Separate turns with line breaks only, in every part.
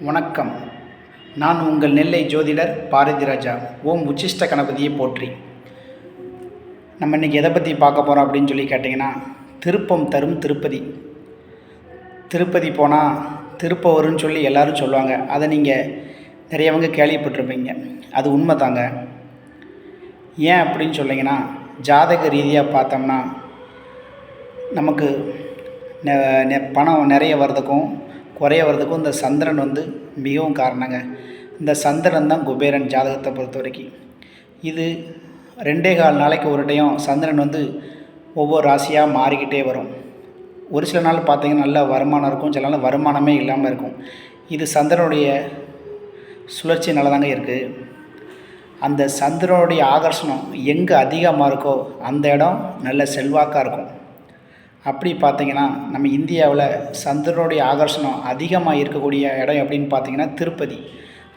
வணக்கம். நான் உங்கள் நெல்லை ஜோதிடர் பாரதி ராஜா. ஓம் உச்சிஷ்ட கணபதியை போற்றி. நம்ம இன்றைக்கி எதை பற்றி பார்க்க போகிறோம் அப்படின்னு சொல்லி கேட்டிங்கன்னா திருப்பம் தரும் திருப்பதி. திருப்பதி போனால் திருப்ப வரும்னு சொல்லி எல்லோரும் சொல்லுவாங்க. அதை நீங்கள் நிறையவங்க கேள்விப்பட்டிருப்பீங்க. அது உண்மை தாங்க ஏன் அப்படின்னு சொல்லிங்கன்னா ஜாதக ரீதியாக பார்த்தோம்னா நமக்கு நெ- நெ- பணம் நிறைய வர்றதுக்கும் குறைய வர்றதுக்கும் இந்த சந்திரன் வந்து மிகவும் காரணங்க. இந்த சந்திரன் தான் குபேரன் ஜாதகத்தை பொறுத்த வரைக்கும். இது ரெண்டே கால் நாளைக்கு ஒரு டைம் சந்திரன் வந்து ஒவ்வொரு ராசியாக மாறிக்கிட்டே வரும். ஒரு சில நாள் பார்த்திங்கன்னா நல்ல வருமானம் இருக்கும் சில நாள் வருமானமே இல்லாமல் இருக்கும். இது சந்திரனுடைய சுழற்சினால தாங்க இருக்குது அந்த சந்திரனுடைய ஆகர்ஷணம் எங்கே அதிகமாக இருக்கோ அந்த இடம் நல்ல செல்வாக்காக இருக்கும். அப்படி பார்த்தீங்கன்னா நம்ம இந்தியாவில் சந்திரனுடைய ஆகர்ஷணம் அதிகமாக இருக்கக்கூடிய இடம் எப்படின்னு பார்த்தீங்கன்னா திருப்பதி.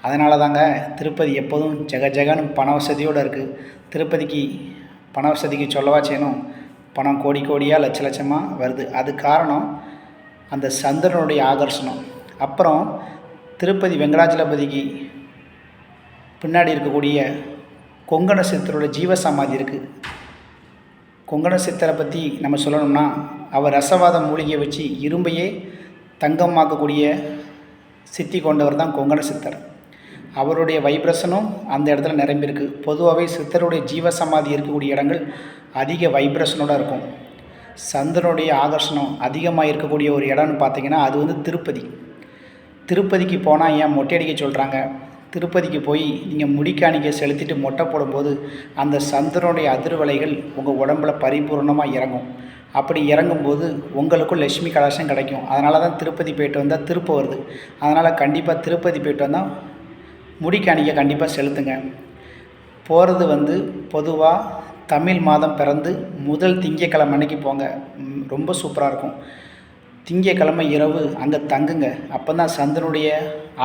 அதனால தாங்க திருப்பதி எப்போதும் ஜெக ஜெகன்னு பண வசதியோடு இருக்குது திருப்பதிக்கு பண வசதிக்கு சொல்லவா செய்யணும்? பணம் கோடி கோடியாக லட்ச லட்சமாக வருது. அது காரணம் அந்த சந்திரனுடைய ஆகர்ஷணம். அப்புறம் திருப்பதி வெங்கடாச்சலபதிக்கு பின்னாடி இருக்கக்கூடிய கொங்கண சித்தரோட ஜீவசமாதி இருக்குது கொங்கண சித்தரை பற்றி நம்ம சொல்லணும்னா அவர் ரசவாத மூலிகையை வச்சு இரும்பையே தங்கமாக்கக்கூடிய சித்தி கொண்டவர் தான் கொங்கண சித்தர். அவருடைய வைப்ரேஷனும் அந்த இடத்துல நிரம்பியிருக்கு. பொதுவாகவே சித்தருடைய ஜீவசமாதி இருக்கக்கூடிய இடங்கள் அதிக வைப்ரேஷனோடு இருக்கும். சந்திரனுடைய ஆகர்ஷணம் அதிகமாக இருக்கக்கூடிய ஒரு இடம்னு பார்த்தீங்கன்னா அது வந்து திருப்பதி. திருப்பதிக்கு போனால் ஏன் மொட்டையடிக்க சொல்கிறாங்க திருப்பதிக்கு போய் நீங்கள் முடிக்காணிக்கை செலுத்திட்டு மொட்டை போடும்போது அந்த சந்திரனுடைய அதிர்வலைகள் உங்கள் உடம்புல பரிபூர்ணமாக இறங்கும். அப்படி இறங்கும்போது உங்களுக்கும் லட்சுமி கலாசம் கிடைக்கும். அதனால தான் திருப்பதி போயிட்டு வந்தால் திருப்ப வருது. அதனால் கண்டிப்பாக திருப்பதி போயிட்டு வந்தால் முடிக்காணிக்கை கண்டிப்பாக செலுத்துங்க. போகிறது வந்து பொதுவாக தமிழ் மாதம் பிறந்து முதல் திங்கக்கிழமை அன்னைக்கு போங்க. ரொம்ப சூப்பராக இருக்கும். திங்கக்கிழமை இரவு அங்கே தங்குங்க. அப்போ தான் சந்திரனுடைய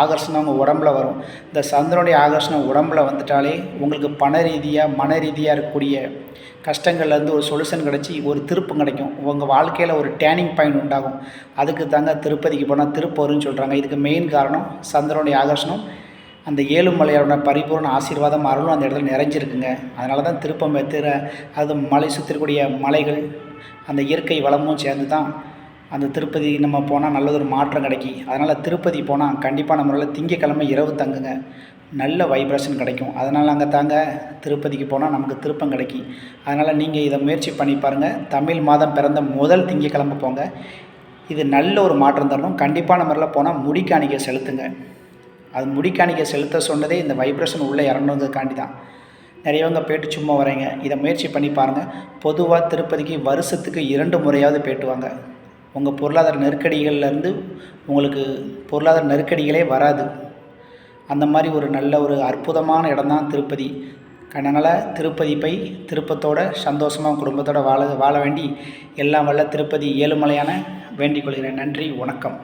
ஆகர்ஷணம் உங்கள் உடம்புல வரும். இந்த சந்திரனுடைய ஆகர்ஷணம் உடம்புல வந்துட்டாலே உங்களுக்கு பண ரீதியாக மன ரீதியாக இருக்கக்கூடிய கஷ்டங்கள்லேருந்து ஒரு சொல்யூஷன் கிடச்சி ஒரு திருப்பம் கிடைக்கும். உங்கள் வாழ்க்கையில் ஒரு டேர்னிங் பாயிண்ட் உண்டாகும். அதுக்கு தாங்க திருப்பதிக்கு போனால் திருப்பூர்னு சொல்கிறாங்க இதுக்கு மெயின் காரணம் சந்திரனுடைய ஆகர்ஷணம். அந்த ஏழுமலையோட பரிபூர்ண ஆசீர்வாதம் அருளும் அந்த இடத்துல நிறைஞ்சிருக்குங்க. அதனால தான் திருப்பம் எத்திர அது மலை சுற்றிருக்கூடிய மலைகள் அந்த இயற்கை வளமும் சேர்ந்து தான் அந்த திருப்பதி நம்ம போனால் நல்ல ஒரு மாற்றம் கிடைக்கும். அதனால் திருப்பதி போனால் கண்டிப்பாக நம்மளால் திங்கக்கிழமை இரவு தங்குங்க. நல்ல வைப்ரேஷன் கிடைக்கும். அதனால் அங்கே தாங்க திருப்பதிக்கு போனால் நமக்கு திருப்பம் கிடைக்கும். அதனால் நீங்கள் இதை முயற்சி பண்ணி பாருங்கள் தமிழ் மாதம் பிறந்த முதல் திங்கக்கிழமை போங்க. இது நல்ல ஒரு மாற்றம் தரணும். கண்டிப்பான முறையில் போனால் முடிக்காணிக்கை செலுத்துங்க. அது முடிக்காணிக்கை செலுத்த சொன்னதே இந்த வைப்ரேஷன் உள்ளே இறங்குறதுக்காண்டி தான். நிறையவங்க போயிட்டு சும்மா வரீங்க இதை முயற்சி பண்ணி பாருங்கள் பொதுவாக திருப்பதிக்கு வருஷத்துக்கு இரண்டு முறையாவது போயிட்டு வாங்க. உங்கள் பொருளாதார நெருக்கடிகள்லேருந்து உங்களுக்கு பொருளாதார நெருக்கடிகளே வராது. அந்த மாதிரி ஒரு நல்ல ஒரு அற்புதமான இடம் தான் திருப்பதி. அதனால் திருப்பதி போய் திருப்பத்தோட சந்தோஷமாக குடும்பத்தோடு வாழ வாழ வேண்டி எல்லாம் வல்ல திருப்பதி ஏழுமலையான வேண்டிக் கொள்கிறேன். நன்றி வணக்கம்.